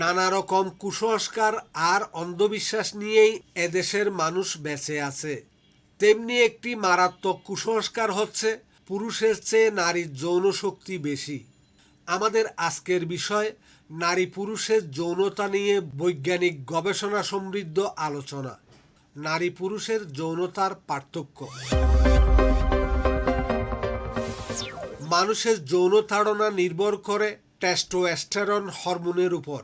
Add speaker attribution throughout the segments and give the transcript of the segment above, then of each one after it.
Speaker 1: নানা রকম কুসংস্কার আর অন্ধবিশ্বাস নিয়েই এদেশের মানুষ বেঁচে আছে। তেমনি একটি মারাত্মক কুসংস্কার হচ্ছে পুরুষের চেয়ে নারীর যৌন শক্তি বেশি। আমাদের আজকের বিষয়, নারী পুরুষের যৌনতা নিয়ে বৈজ্ঞানিক গবেষণা সমৃদ্ধ আলোচনা। নারী পুরুষের যৌনতার পার্থক্য। মানুষের যৌন তাড়না নির্ভর করে টেস্টোস্টেরন হরমোনের উপর।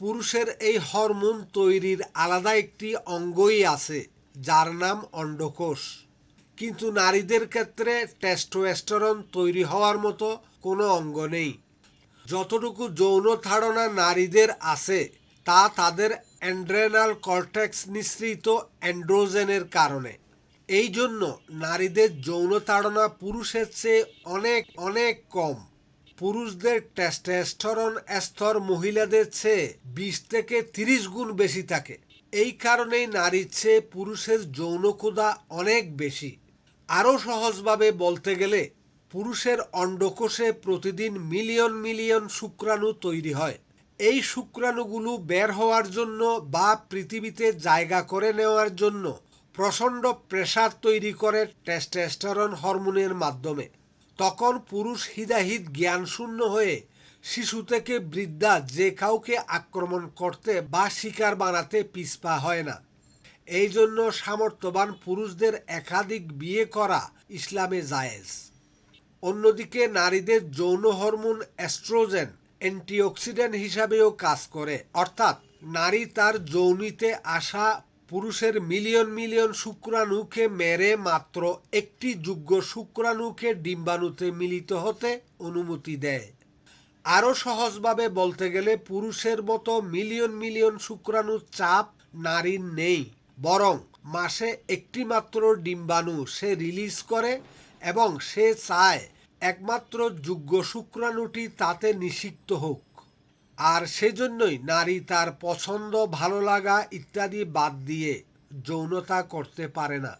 Speaker 1: পুরুষের এই হরমোন তৈরির আলাদা একটি অঙ্গই আছে, যার নাম অন্ডকোষ। কিন্তু নারীদের ক্ষেত্রে টেস্টোস্টেরন তৈরি হওয়ার মতো কোনো অঙ্গ নেই। যতটুকু যৌন ধারণা নারীদের আছে, তা তাদের অ্যান্ড্রেনাল কর্টেক্স নিঃসৃত অ্যান্ড্রোজেনের কারণে। এই জন্য নারীদের যৌন তাড়না পুরুষের চেয়ে অনেক অনেক কম। পুরুষদের টেস্টোস্টেরন স্তর মহিলাদের চেয়ে বিশ থেকে তিরিশ গুণ বেশি থাকে। এই কারণেই নারীর চেয়ে পুরুষের যৌন ক্ষুধা অনেক বেশি। আরও সহজভাবে বলতে গেলে, পুরুষের অন্ডকোষে প্রতিদিন মিলিয়ন মিলিয়ন শুক্রাণু তৈরি হয়। এই শুক্রাণুগুলো বের হওয়ার জন্য বা পৃথিবীতে জায়গা করে নেওয়ার জন্য প্রচণ্ড প্রেসার তৈরি করে টেস্টোস্টেরন হরমোনের মাধ্যমে। তখন পুরুষ হিদাহিদ জ্ঞানশূন্য হয়ে শিশু থেকে বৃদ্ধা যে কাউকে আক্রমণ করতে বা শিকার বানাতে পিছপা হয় না। এই জন্য সামর্থ্যবান পুরুষদের একাধিক বিয়ে করা ইসলামে জায়েজ। অন্যদিকে নারীদের যৌন হরমোন অ্যাস্ট্রোজেন অ্যান্টিঅক্সিডেন্ট হিসাবেও কাজ করে। অর্থাৎ নারী তার যৌনিতে আসা পুরুষের মিলিয়ন মিলিয়ন শুক্রাণুকে মেরে মাত্র একটি যোগ্য শুক্রাণুকে ডিম্বাণুতে মিলিত হতে অনুমতি দেয়। আরও সহজভাবে বলতে গেলে পুরুষের মতো মিলিয়ন মিলিয়ন শুক্রাণুর চাপ নারীর নেই, বরং মাসে একটি মাত্র ডিম্বাণু সে রিলিজ করে এবং সে চায় একমাত্র যোগ্য শুক্রাণুটি তাতে নিষিক্ত হোক। আর সেজন্যই নারী তার পছন্দ, ভালো লাগা ইত্যাদি বাদ দিয়ে যৌনতা করতে পারে না।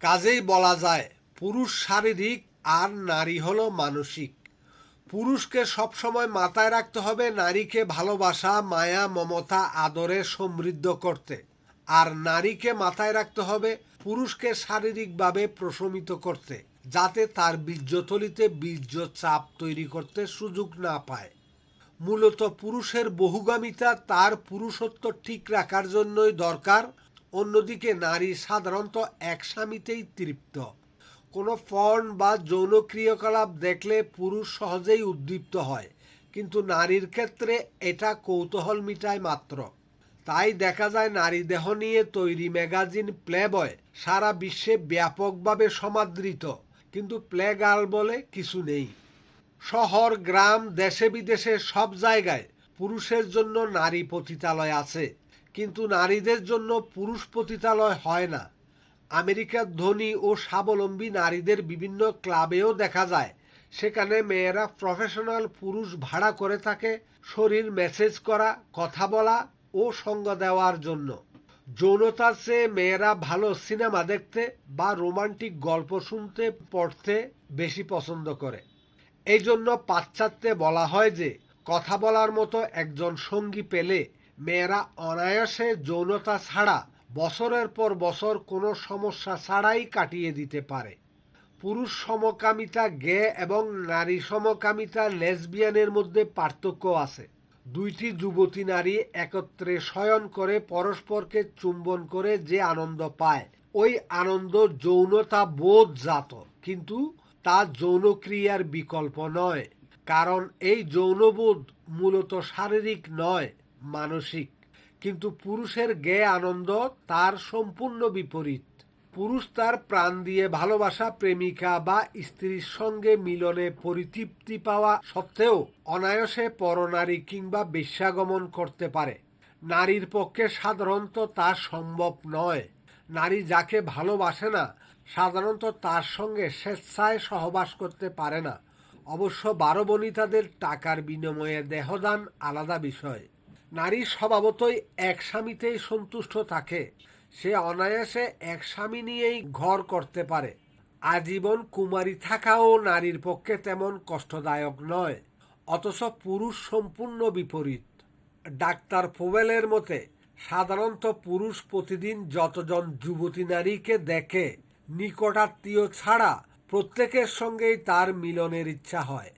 Speaker 1: কাজেই বলা যায়, পুরুষ শারীরিক আর নারী হলো মানসিক। পুরুষকে সবসময় মাথায় রাখতে হবে নারীকে ভালোবাসা, মায়া, মমতা, আদরে সমৃদ্ধ করতে। আর নারীকে মাথায় রাখতে হবে পুরুষকে শারীরিকভাবে প্রশমিত করতে, যাতে তার বীর্যতলিতে বীর্য চাপ তৈরি করতে সুযোগ না পায়। মূলত পুরুষের বহুগামিতা তার পুরুষত্ব ঠিক রাখার জন্যই দরকার। অন্যদিকে নারী সাধারণত এক স্বামীতেই তৃপ্ত। কোনো ফর্ন বা যৌন ক্রিয়াকলাপ দেখলে পুরুষ সহজেই উদ্দীপ্ত হয়, কিন্তু নারীর ক্ষেত্রে এটা কৌতূহল মিটায় মাত্র। তাই দেখা যায় নারী দেহ নিয়ে তৈরি ম্যাগাজিন প্লেবয় সারা বিশ্বে ব্যাপকভাবে সমাদৃত, কিন্তু প্লে গার্ল বলে কিছু নেই। শহর, গ্রাম, দেশে বিদেশে সব জায়গায় পুরুষের জন্য নারী পতিতালয় আছে। কিন্তু নারীদের জন্য পুরুষ পতিতালয় হয় না। আমেরিকার ধনী ও স্বাবলম্বী নারীদের বিভিন্ন ক্লাবেও দেখা যায়। সেখানে মেয়েরা প্রফেশনাল পুরুষ ভাড়া করে থাকে, শরীর মেসেজ করা, কথা বলা ও সঙ্গ দেওয়ার জন্য। যৌনতার চেয়ে মেয়েরা ভালো সিনেমা দেখতে বা রোমান্টিক গল্প শুনতে, পড়তে বেশি পছন্দ করে। এই জন্য পাশ্চাত্যে বলা হয় যে, কথা বলার মতো একজন সঙ্গী পেলে মেয়েরা অনায়াসে যৌনতা ছাড়া বছরের পর বছর কোনো সমস্যা ছাড়াই কাটিয়ে দিতে পারে। পুরুষ সমকামিতা গে এবং নারী সমকামিতা লেসবিয়ানের মধ্যে পার্থক্য আছে। দুইটি যুবতী নারী একত্রে শয়ন করে পরস্পরকে চুম্বন করে যে আনন্দ পায়, ওই আনন্দ যৌনতা বোধজাত কিন্তু তা যৌনক্রিয়ার বিকল্প নয়, কারণ এই যৌনবোধ মূলত শারীরিক নয়, মানসিক। কিন্তু পুরুষের গে আনন্দ তার সম্পূর্ণ বিপরীত। পুরুষ তার প্রাণ দিয়ে ভালোবাসা, প্রেমিকা বা স্ত্রীর সঙ্গে মিলনে পরিতৃপ্তি পাওয়া সত্ত্বেও অনায়াসে পরনারী কিংবা বেশ্যাগমন করতে পারে। নারীর পক্ষে সাধারণত তা সম্ভব নয়। নারী যাকে ভালোবাসে না সাধারণত তার সঙ্গে স্বেচ্ছায় সহবাস করতে পারে না। অবশ্য বারো বনিতাদের টাকার বিনিময়ে দেহদান আলাদা বিষয়। নারী স্বভাবতই এক স্বামীতেই সন্তুষ্ট থাকে। সে অনায়াসে এক স্বামী নিয়েই ঘর করতে পারে। আজীবন কুমারী থাকাও নারীর পক্ষে তেমন কষ্টদায়ক নয়, অথচ পুরুষ সম্পূর্ণ বিপরীত। ডাক্তার পোবেলের মতে, সাধারণত পুরুষ প্রতিদিন যতজন যুবতী নারীকে দেখে নিকটাত্মীয় ছাড়া প্রত্যেকের সঙ্গেই তার মিলনের ইচ্ছা হয়।